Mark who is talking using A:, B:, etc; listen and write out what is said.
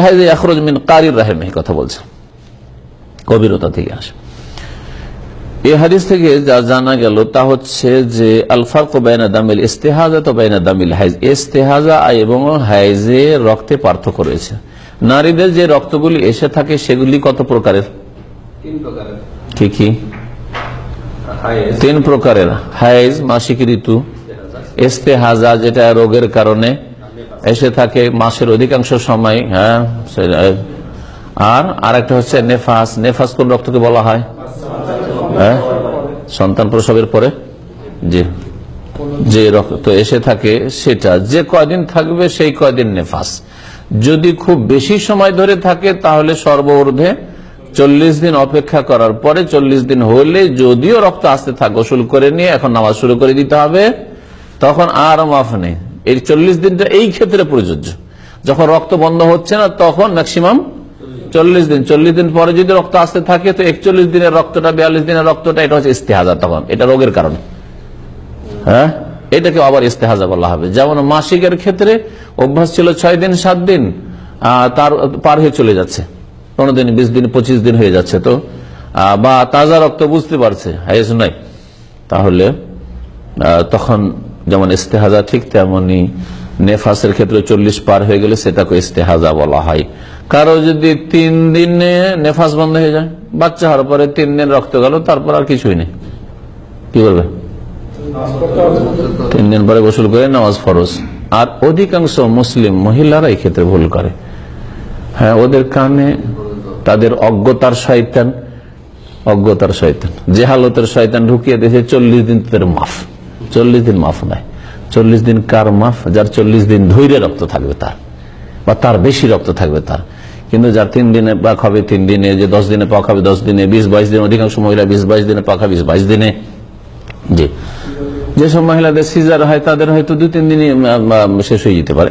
A: হাইজে আখরুজ মিন কারির রাহেমে কথা বলছেন কবিরতা থেকে আসে। এই হাদিস থেকে যা জানা গেল তা হচ্ছে যে আলফার কোবাইনা দামিল ইস্তেহাজা তো বাইনা দামিল হাইজ ইস্তেহাজা এবং হাইজে রক্তে পার্থক্য রয়েছে। নারীদের যে রক্তগুলি এসে থাকে সেগুলি কত প্রকারের?
B: তিন প্রকারের।
A: কি কি? তিন প্রকারের। হাইজ মাসিক ঋতু। ইস্তেহাজা যেটা রোগের কারণে এসে থাকে মাসের অধিকাংশ সময় হ্যাঁ আর আরেকটা হচ্ছে নেফাস নেফাস কোন রক্তকে বলা হয়? হ্যাঁ সন্তান প্রসবের পরে? জি, যে রক্ত এসে থাকে সেটা, যে কয়দিন থাকবে সেই কয়দিন নেফাস। যদি খুব বেশি সময় ধরে থাকে তাহলে সর্বঊর্ধ্বে চল্লিশ দিন অপেক্ষা করার পরে চল্লিশ দিন হলে যদিও রক্ত আসতে থাকে, গোসল করে নিয়ে এখন নামাজ শুরু করে দিতে হবে, তখন আর মাফ নেই। এই চল্লিশ দিনটা এই ক্ষেত্রে প্রযোজ্য। যখন রক্ত বন্ধ হচ্ছে না, তখন ম্যাক্সিমাম চল্লিশ দিন। চল্লিশ দিন পরে যদি রক্ত আসতে থাকে, তো একচল্লিশ দিনের রক্তটা, বিয়াল্লিশ দিনের রক্তটা, এটা হচ্ছে ইস্তেহাজা তখন। এটা রোগের কারণে। হ্যাঁ? এটাকে আবার ইস্তেহাজা বলা হবে। যেমন মাসিকের ক্ষেত্রে অভ্যাস ছিল ছয় দিন, সাত দিন তার পার হয়ে চলে যাচ্ছে। পনেরো দিন, বিশ দিন, পঁচিশ দিন হয়ে যাচ্ছে তো। বা তাজা রক্ত বুঝতে পারছে। হাইস নাই। তাহলে তখন যেমন ইস্তেহাজা ঠিক তেমনি নেফাসের ক্ষেত্রে চল্লিশ পার হয়ে গেলে সেটাকে ইস্তেহাজা বলা হয়। কারও যদি তিন দিনে নেফাস বন্ধ হয়ে যায়, বাচ্চা হওয়ার পরে তিন দিন রক্ত গেল, তারপর আর কিছুই নেই। কি করবে তিন দিন পরে গোসল করে নামাজ ফরজ। আর অধিকাংশ মুসলিম মহিলারা এই ক্ষেত্রে ভুল করে। হ্যাঁ ওদের কানে তাদের অজ্ঞতার শয়তান অজ্ঞতার শয়তান। যে হালতের শয়তান ঢুকিয়ে দিয়েছে, চল্লিশ দিন তাদের মাফ। চল্লিশ দিন মাফ নাই। চল্লিশ দিন কার মাফ? যার চল্লিশ দিন ধৈর্য রক্ত থাকবে তার। বা তার বেশি রক্ত থাকবে তার। কিন্তু যার তিন দিনে পাক হবে, তিন দিনে যে দশ দিনে পাক হবে, দশ দিনে, বিশ, বাইশ দিনে, অধিকাংশ মহিলা বিশ, বাইশ দিনে পাক হবে, বিশ, বাইশ দিনে। জি। যেসব মহিলাদের সিজার হয়, তাদের হয়তো দু তিন দিনই শেষ হয়ে যেতে পারে।